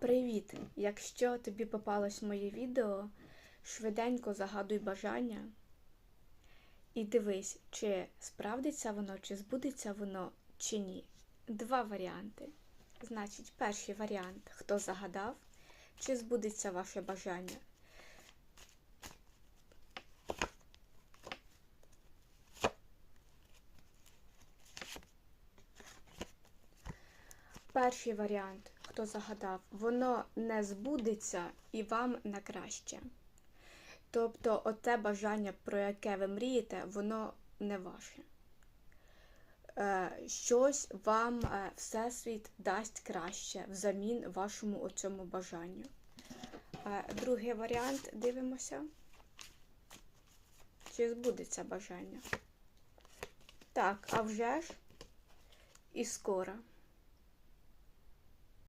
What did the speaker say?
Привіт! Якщо тобі попалось моє відео, швиденько загадуй бажання і дивись, чи справдиться воно, чи збудеться воно, чи ні. Два варіанти. Значить, перший варіант, хто загадав, чи збудеться ваше бажання. Перший варіант, хто загадав, воно не збудеться і вам на краще. Тобто, оте бажання, про яке ви мрієте, воно не ваше. Е, щось вам е, Всесвіт дасть краще взамін вашому оцьому бажанню. Е, другий варіант дивимося. Чи збудеться бажання? Так, а вже ж і скоро.